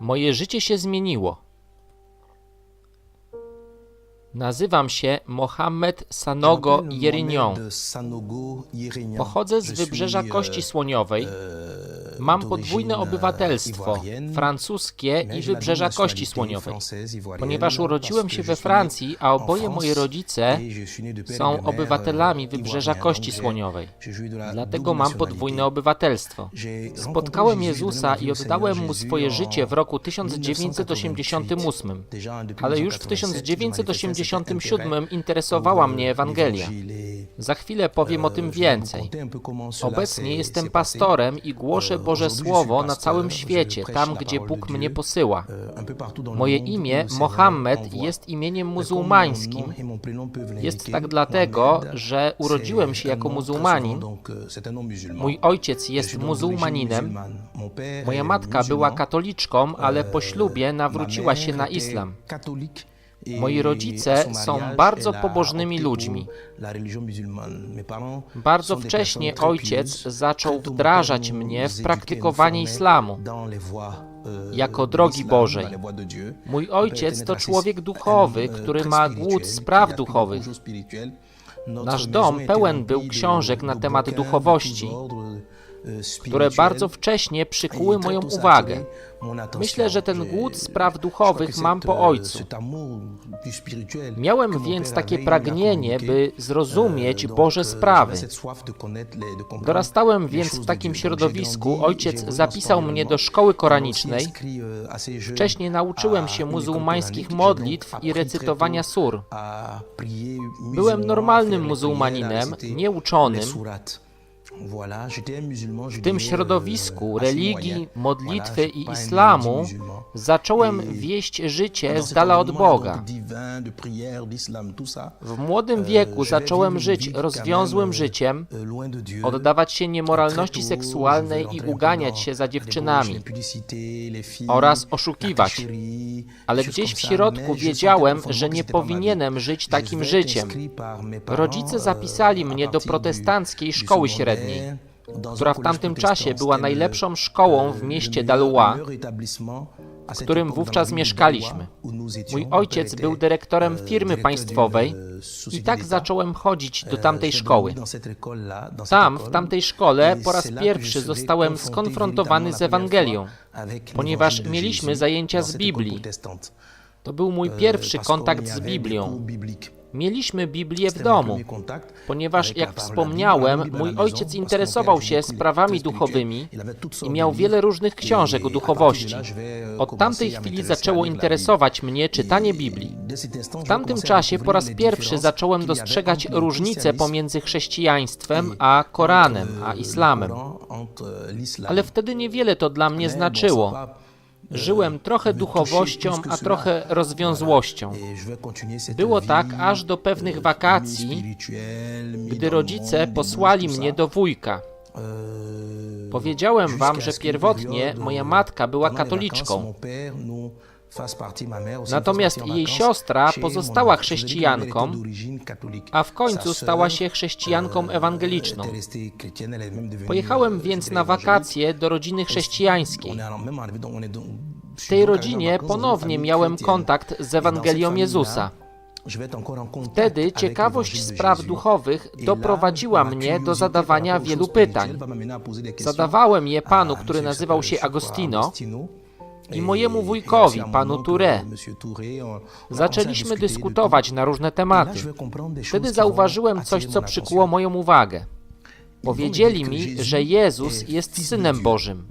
Moje życie się zmieniło. Nazywam się Mohamed Sanogo Yerinion. Pochodzę z wybrzeża Kości Słoniowej. Mam podwójne obywatelstwo, francuskie i wybrzeża Kości Słoniowej. Ponieważ urodziłem się we Francji, a oboje moi rodzice są obywatelami wybrzeża Kości Słoniowej. Dlatego mam podwójne obywatelstwo. Spotkałem Jezusa i oddałem mu swoje życie w roku 1988, ale już w 1987 interesowała mnie Ewangelia. Za chwilę powiem o tym więcej. Obecnie jestem pastorem i głoszę Boże Słowo na całym świecie, tam gdzie Bóg mnie posyła. Moje imię, Mohammed, jest imieniem muzułmańskim. Jest tak dlatego, że urodziłem się jako muzułmanin. Mój ojciec jest muzułmaninem. Moja matka była katoliczką, ale po ślubie nawróciła się na islam. Moi rodzice są bardzo pobożnymi ludźmi. Bardzo wcześnie ojciec zaczął wdrażać mnie w praktykowanie islamu jako drogi Bożej. Mój ojciec to człowiek duchowy, który ma głód spraw duchowych. Nasz dom pełen był książek na temat duchowości, które bardzo wcześnie przykuły moją uwagę. Myślę, że ten głód spraw duchowych mam po ojcu. Miałem więc takie pragnienie, by zrozumieć Boże sprawy. Dorastałem więc w takim środowisku. Ojciec zapisał mnie do szkoły koranicznej. Wcześniej nauczyłem się muzułmańskich modlitw i recytowania sur. Byłem normalnym muzułmaninem, nieuczonym. W tym środowisku religii, modlitwy i islamu zacząłem wieść życie z dala od Boga. W młodym wieku zacząłem żyć rozwiązłym życiem, oddawać się niemoralności seksualnej i uganiać się za dziewczynami oraz oszukiwać. Ale gdzieś w środku wiedziałem, że nie powinienem żyć takim życiem. Rodzice zapisali mnie do protestanckiej szkoły średniej która w tamtym czasie była najlepszą szkołą w mieście Dalua, w którym wówczas mieszkaliśmy. Mój ojciec był dyrektorem firmy państwowej i tak zacząłem chodzić do tamtej szkoły. Tam, w tamtej szkole, po raz pierwszy zostałem skonfrontowany z Ewangelią, ponieważ mieliśmy zajęcia z Biblii. To był mój pierwszy kontakt z Biblią. Mieliśmy Biblię w domu, ponieważ, jak wspomniałem, mój ojciec interesował się sprawami duchowymi i miał wiele różnych książek o duchowości. Od tamtej chwili zaczęło interesować mnie czytanie Biblii. W tamtym czasie po raz pierwszy zacząłem dostrzegać różnice pomiędzy chrześcijaństwem a Koranem, a islamem. Ale wtedy niewiele to dla mnie znaczyło. Żyłem trochę duchowością, a trochę rozwiązłością. Było tak aż do pewnych wakacji, gdy rodzice posłali mnie do wujka. Powiedziałem wam, że pierwotnie moja matka była katoliczką. Natomiast jej siostra pozostała chrześcijanką, a w końcu stała się chrześcijanką ewangeliczną. Pojechałem więc na wakacje do rodziny chrześcijańskiej. W tej rodzinie ponownie miałem kontakt z Ewangelią Jezusa. Wtedy ciekawość spraw duchowych doprowadziła mnie do zadawania wielu pytań. Zadawałem je panu, który nazywał się Agostino, i mojemu wujkowi, panu Touré. Zaczęliśmy dyskutować na różne tematy. Wtedy zauważyłem coś, co przykuło moją uwagę. Powiedzieli mi, że Jezus jest Synem Bożym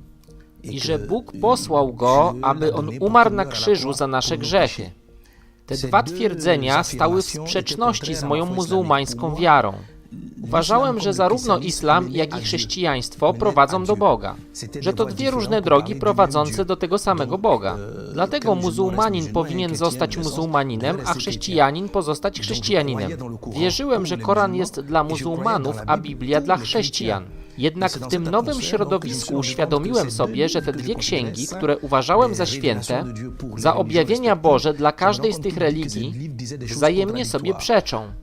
i że Bóg posłał Go, aby On umarł na krzyżu za nasze grzechy. Te dwa twierdzenia stały w sprzeczności z moją muzułmańską wiarą. Uważałem, że zarówno islam, jak i chrześcijaństwo prowadzą do Boga, że to dwie różne drogi prowadzące do tego samego Boga. Dlatego muzułmanin powinien zostać muzułmaninem, a chrześcijanin pozostać chrześcijaninem. Wierzyłem, że Koran jest dla muzułmanów, a Biblia dla chrześcijan. Jednak w tym nowym środowisku uświadomiłem sobie, że te dwie księgi, które uważałem za święte, za objawienia Boże dla każdej z tych religii, wzajemnie sobie przeczą.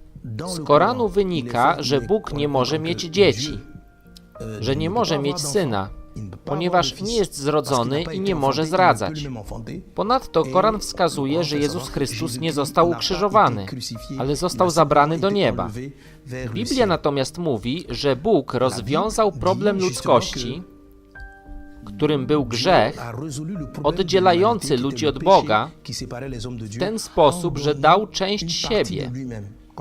Z Koranu wynika, że Bóg nie może mieć dzieci, że nie może mieć syna. ponieważ nie jest zrodzony i nie może zradzać. Ponadto Koran wskazuje, że Jezus Chrystus nie został ukrzyżowany, ale został zabrany do nieba. Biblia natomiast mówi, że Bóg rozwiązał problem ludzkości, którym był grzech, oddzielający ludzi od Boga, w ten sposób, że dał część siebie,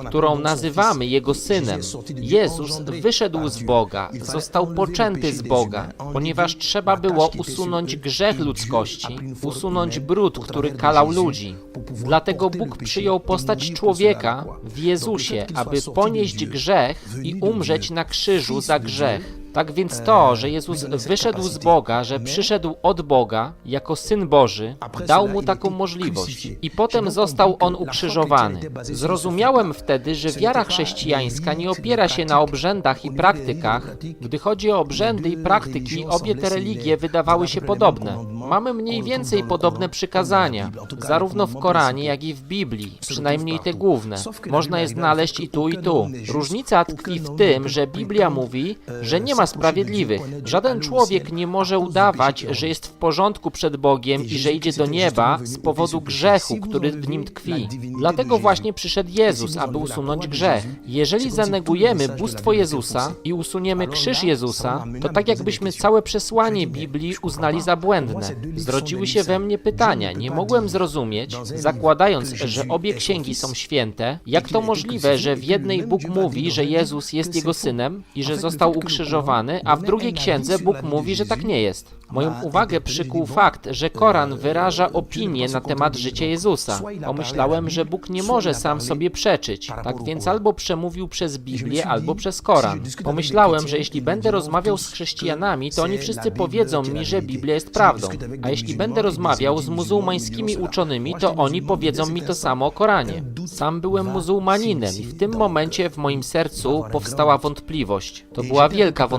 którą nazywamy Jego Synem. Jezus wyszedł z Boga, został poczęty z Boga, ponieważ trzeba było usunąć grzech ludzkości, usunąć brud, który kalał ludzi. Dlatego Bóg przyjął postać człowieka w Jezusie, aby ponieść grzech i umrzeć na krzyżu za grzech. Tak więc to, że Jezus wyszedł z Boga, że przyszedł od Boga jako Syn Boży, dał mu taką możliwość. I potem został on ukrzyżowany. Zrozumiałem wtedy, że wiara chrześcijańska nie opiera się na obrzędach i praktykach. Gdy chodzi o obrzędy i praktyki, obie te religie wydawały się podobne. Mamy mniej więcej podobne przykazania, zarówno w Koranie, jak i w Biblii, przynajmniej te główne. Można je znaleźć i tu, i tu. Różnica tkwi w tym, że Biblia mówi, że nie ma sprawiedliwych. Żaden człowiek nie może udawać, że jest w porządku przed Bogiem i że idzie do nieba z powodu grzechu, który w nim tkwi. Dlatego właśnie przyszedł Jezus, aby usunąć grzech. Jeżeli zanegujemy bóstwo Jezusa i usuniemy krzyż Jezusa, to tak jakbyśmy całe przesłanie Biblii uznali za błędne. Zrodziły się we mnie pytania. Nie mogłem zrozumieć, zakładając, że obie księgi są święte, jak to możliwe, że w jednej Bóg mówi, że Jezus jest Jego Synem i że został ukrzyżowany, a w drugiej księdze Bóg mówi, że tak nie jest. Moją uwagę przykuł fakt, że Koran wyraża opinię na temat życia Jezusa. Pomyślałem, że Bóg nie może sam sobie przeczyć. Tak więc albo przemówił przez Biblię, albo przez Koran. Pomyślałem, że jeśli będę rozmawiał z chrześcijanami, to oni wszyscy powiedzą mi, że Biblia jest prawdą. A jeśli będę rozmawiał z muzułmańskimi uczonymi, to oni powiedzą mi to samo o Koranie. Sam byłem muzułmaninem i w tym momencie w moim sercu powstała wątpliwość. To była wielka wątpliwość.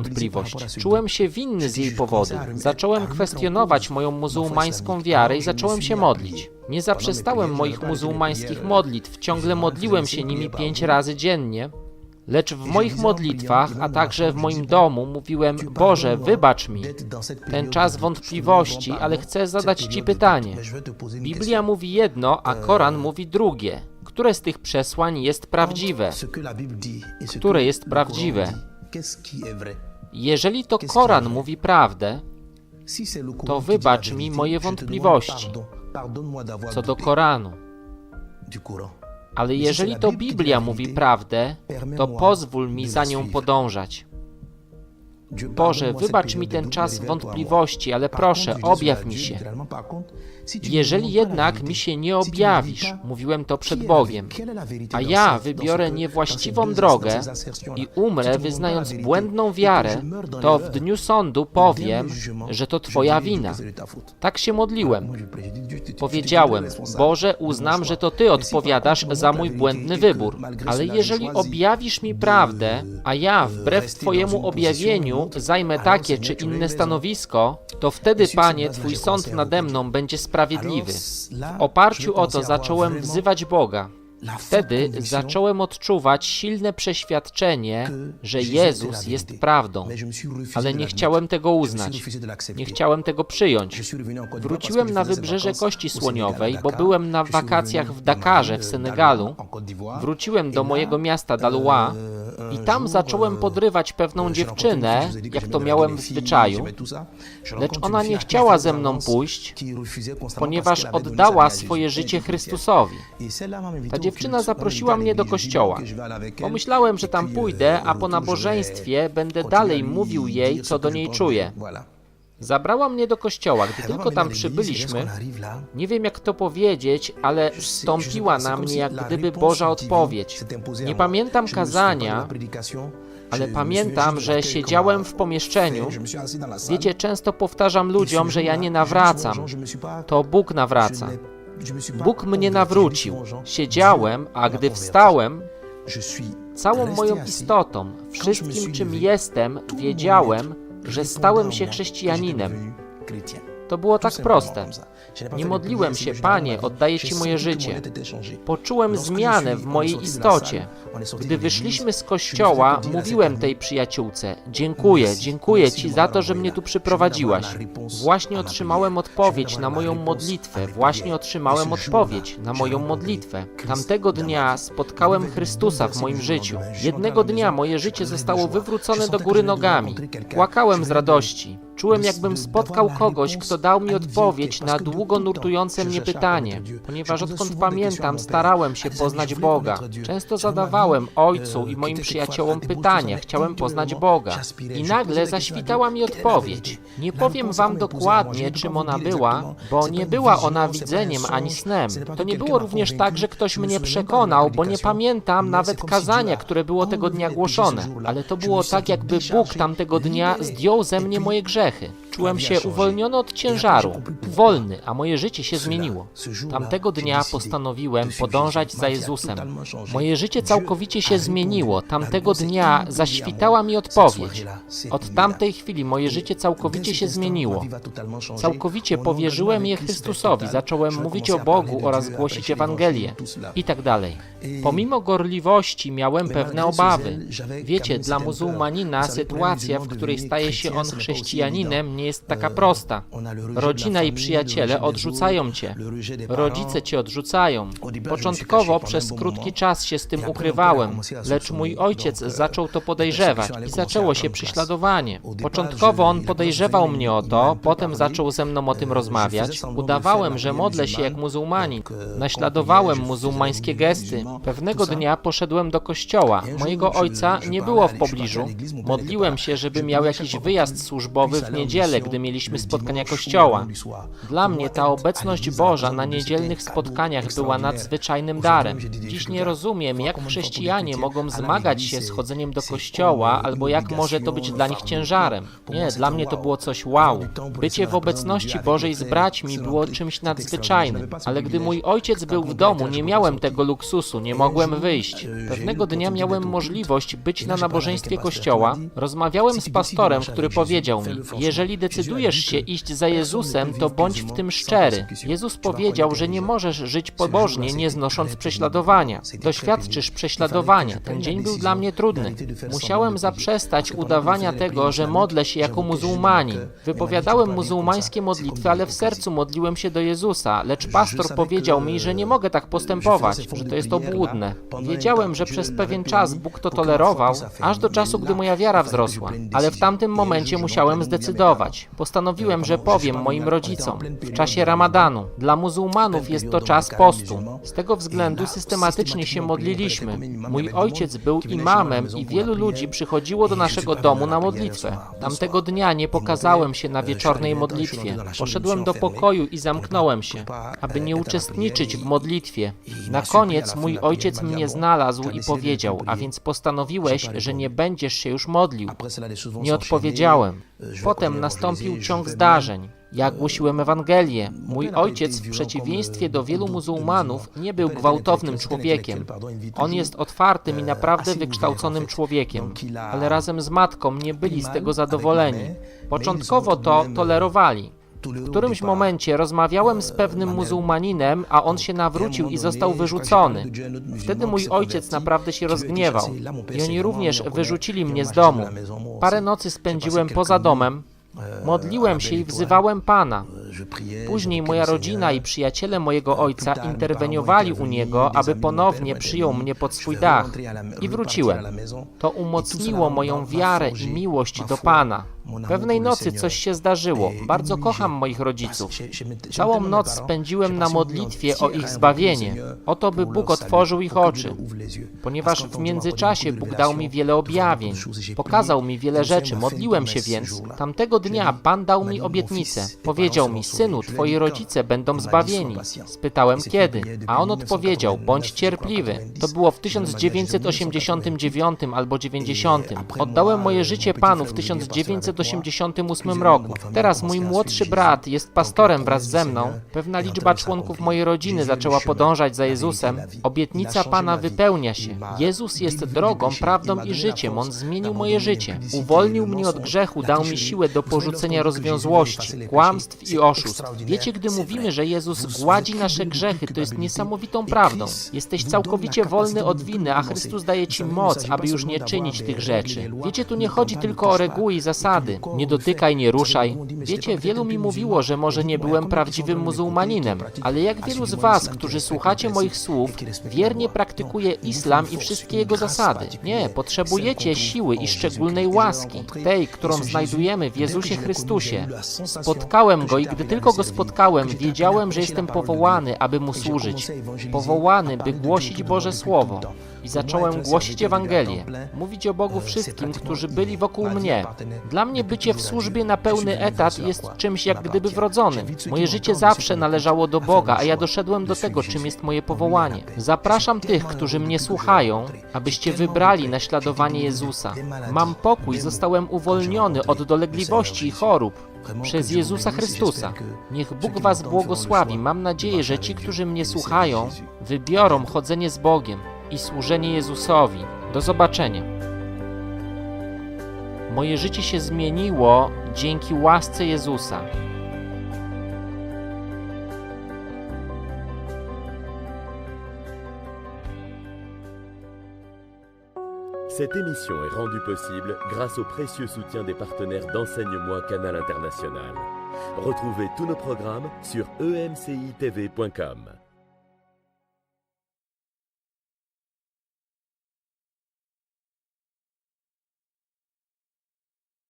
Czułem się winny z jej powodu. Zacząłem kwestionować moją muzułmańską wiarę i zacząłem się modlić. Nie zaprzestałem moich muzułmańskich modlitw, ciągle modliłem się nimi pięć razy dziennie, lecz w moich modlitwach, a także w moim domu mówiłem: Boże, wybacz mi ten czas wątpliwości, ale chcę zadać Ci pytanie. Biblia mówi jedno, a Koran mówi drugie. Które z tych przesłań jest prawdziwe? Które jest prawdziwe? Jeżeli to Koran mówi prawdę, to wybacz mi moje wątpliwości. co do Koranu. Ale jeżeli to Biblia mówi prawdę, to pozwól mi za nią podążać. Boże, wybacz mi ten czas wątpliwości, ale proszę, objaw mi się. Jeżeli jednak mi się nie objawisz, mówiłem to przed Bogiem, a ja wybiorę niewłaściwą drogę i umrę wyznając błędną wiarę, to w dniu sądu powiem, że to Twoja wina. Tak się modliłem. Powiedziałem, Boże, uznam, że to Ty odpowiadasz za mój błędny wybór, ale jeżeli objawisz mi prawdę, a ja wbrew Twojemu objawieniu zajmę takie czy inne stanowisko, to wtedy, Panie, Twój sąd nade mną będzie sprawiedliwy. W oparciu o to zacząłem wzywać Boga. Wtedy zacząłem odczuwać silne przeświadczenie, że Jezus jest prawdą, ale nie chciałem tego uznać. Nie chciałem tego przyjąć. Wróciłem na wybrzeże Kości Słoniowej, bo byłem na wakacjach w Dakarze w Senegalu. Wróciłem do mojego miasta Dalois i tam zacząłem podrywać pewną dziewczynę, jak to miałem w zwyczaju, lecz ona nie chciała ze mną pójść, ponieważ oddała swoje życie Chrystusowi. Ta dziewczyna zaprosiła mnie do kościoła. Pomyślałem, że tam pójdę, a po nabożeństwie będę dalej mówił jej, co do niej czuję. Zabrała mnie do kościoła. Gdy tylko tam przybyliśmy, nie wiem jak to powiedzieć, ale stąpiła na mnie jak gdyby Boża odpowiedź. Nie pamiętam kazania, ale pamiętam, że siedziałem w pomieszczeniu. Wiecie, często powtarzam ludziom, że ja nie nawracam. To Bóg nawraca. Bóg mnie nawrócił. Siedziałem, a gdy wstałem, całą moją istotą, wszystkim czym jestem, wiedziałem, że stałem się chrześcijaninem. To było tak proste. Nie modliłem się, Panie, oddaję Ci moje życie. Poczułem zmianę w mojej istocie. Gdy wyszliśmy z kościoła, mówiłem tej przyjaciółce: Dziękuję, dziękuję Ci za to, że mnie tu przyprowadziłaś. Właśnie otrzymałem odpowiedź na moją modlitwę, właśnie otrzymałem odpowiedź na moją modlitwę. Tamtego dnia spotkałem Chrystusa w moim życiu. Jednego dnia moje życie zostało wywrócone do góry nogami. Płakałem z radości. Czułem, jakbym spotkał kogoś, kto dał mi odpowiedź na długo nurtujące mnie pytanie, ponieważ odkąd pamiętam, starałem się poznać Boga. Często zadawałem Ojcu i moim przyjaciołom pytania, chciałem poznać Boga. I nagle zaświtała mi odpowiedź. Nie powiem wam dokładnie, czym ona była, bo nie była ona widzeniem ani snem. To nie było również tak, że ktoś mnie przekonał, bo nie pamiętam nawet kazania, które było tego dnia głoszone. Ale to było tak, jakby Bóg tamtego dnia zdjął ze mnie moje grzechy. успехи! Czułem się uwolniony od ciężaru, wolny, a moje życie się zmieniło. Tamtego dnia postanowiłem podążać za Jezusem. Moje życie całkowicie się zmieniło. Tamtego dnia zaświtała mi odpowiedź. Od tamtej chwili moje życie całkowicie się zmieniło. Całkowicie powierzyłem je Chrystusowi, zacząłem mówić o Bogu oraz głosić Ewangelię i tak dalej. Pomimo gorliwości miałem pewne obawy. Wiecie, dla muzułmanina sytuacja, w której staje się on chrześcijaninem, nie jest taka prosta. Rodzina i przyjaciele odrzucają cię. Rodzice cię odrzucają. Początkowo przez krótki czas się z tym ukrywałem, lecz mój ojciec zaczął to podejrzewać i zaczęło się prześladowanie. Początkowo on podejrzewał mnie o to, potem zaczął ze mną o tym rozmawiać. Udawałem, że modlę się jak muzułmanin. Naśladowałem muzułmańskie gesty. Pewnego dnia poszedłem do kościoła. Mojego ojca nie było w pobliżu. Modliłem się, żeby miał jakiś wyjazd służbowy w niedzielę, gdy mieliśmy spotkania kościoła. Dla mnie ta obecność Boża na niedzielnych spotkaniach była nadzwyczajnym darem. Dziś nie rozumiem, jak chrześcijanie mogą zmagać się z chodzeniem do kościoła, albo jak może to być dla nich ciężarem. Nie, dla mnie to było coś wow. Bycie w obecności Bożej z braćmi było czymś nadzwyczajnym, ale gdy mój ojciec był w domu, nie miałem tego luksusu, nie mogłem wyjść. Pewnego dnia miałem możliwość być na nabożeństwie kościoła. Rozmawiałem z pastorem, który powiedział mi: Jeżeli decydujesz się iść za Jezusem, to bądź w tym szczery. Jezus powiedział, że nie możesz żyć pobożnie, nie znosząc prześladowania. Doświadczysz prześladowania. Ten dzień był dla mnie trudny. Musiałem zaprzestać udawania tego, że modlę się jako muzułmanin. Wypowiadałem muzułmańskie modlitwy, ale w sercu modliłem się do Jezusa, lecz pastor powiedział mi, że nie mogę tak postępować, że to jest obłudne. Wiedziałem, że przez pewien czas Bóg to tolerował, aż do czasu, gdy moja wiara wzrosła. Ale w tamtym momencie musiałem zdecydować. Postanowiłem, że powiem moim rodzicom w czasie ramadanu. Dla muzułmanów jest to czas postu. Z tego względu systematycznie się modliliśmy. Mój ojciec był imamem i wielu ludzi przychodziło do naszego domu na modlitwę. Tamtego dnia nie pokazałem się na wieczornej modlitwie. Poszedłem do pokoju i zamknąłem się, aby nie uczestniczyć w modlitwie. Na koniec mój ojciec mnie znalazł i powiedział, a więc postanowiłeś, że nie będziesz się już modlił. Nie odpowiedziałem. Potem nastąpił ciąg zdarzeń. Ja głosiłem Ewangelię. Mój ojciec, w przeciwieństwie do wielu muzułmanów, nie był gwałtownym człowiekiem. On jest otwartym i naprawdę wykształconym człowiekiem, ale razem z matką nie byli z tego zadowoleni. Początkowo to tolerowali. W którymś momencie rozmawiałem z pewnym muzułmaninem, a on się nawrócił i został wyrzucony. Wtedy mój ojciec naprawdę się rozgniewał i oni również wyrzucili mnie z domu. Parę nocy spędziłem poza domem, modliłem się i wzywałem Pana. Później moja rodzina i przyjaciele mojego ojca interweniowali u niego, aby ponownie przyjął mnie pod swój dach. I wróciłem. To umocniło moją wiarę i miłość do Pana. Pewnej nocy coś się zdarzyło. Bardzo kocham moich rodziców. Całą noc spędziłem na modlitwie o ich zbawienie, o to, by Bóg otworzył ich oczy. Ponieważ w międzyczasie Bóg dał mi wiele objawień, pokazał mi wiele rzeczy, modliłem się więc. Tamtego dnia Pan dał mi obietnicę. Powiedział mi, synu, twoi rodzice będą zbawieni. Spytałem kiedy, a on odpowiedział, bądź cierpliwy. To było w 1989 albo 90. Oddałem moje życie Panu w 1989 1988 roku. Teraz mój młodszy brat jest pastorem wraz ze mną. Pewna liczba członków mojej rodziny zaczęła podążać za Jezusem. Obietnica Pana wypełnia się. Jezus jest drogą, prawdą i życiem. On zmienił moje życie. Uwolnił mnie od grzechu, dał mi siłę do porzucenia rozwiązłości, kłamstw i oszustw. Wiecie, gdy mówimy, że Jezus gładzi nasze grzechy, to jest niesamowitą prawdą. Jesteś całkowicie wolny od winy, a Chrystus daje ci moc, aby już nie czynić tych rzeczy. Wiecie, tu nie chodzi tylko o reguły i zasady. Nie dotykaj, nie ruszaj. Wiecie, wielu mi mówiło, że może nie byłem prawdziwym muzułmaninem, ale jak wielu z was, którzy słuchacie moich słów, wiernie praktykuje islam i wszystkie jego zasady. Nie, potrzebujecie siły i szczególnej łaski, tej, którą znajdujemy w Jezusie Chrystusie. Spotkałem Go i gdy tylko Go spotkałem, wiedziałem, że jestem powołany, aby Mu służyć. Powołany, by głosić Boże Słowo. I zacząłem głosić Ewangelię, mówić o Bogu wszystkim, którzy byli wokół mnie. Dla mnie bycie w służbie na pełny etat jest czymś jak gdyby wrodzonym. Moje życie zawsze należało do Boga, a ja doszedłem do tego, czym jest moje powołanie. Zapraszam tych, którzy mnie słuchają, abyście wybrali naśladowanie Jezusa. Mam pokój, zostałem uwolniony od dolegliwości i chorób przez Jezusa Chrystusa. Niech Bóg Was błogosławi. Mam nadzieję, że ci, którzy mnie słuchają, wybiorą chodzenie z Bogiem i służenie Jezusowi. Do zobaczenia. Moje życie się zmieniło dzięki łasce Jezusa. Cette émission est rendue possible grâce au précieux soutien des partenaires d'enseignement Canal International. Retrouvez tous nos programmes sur emcitv.com.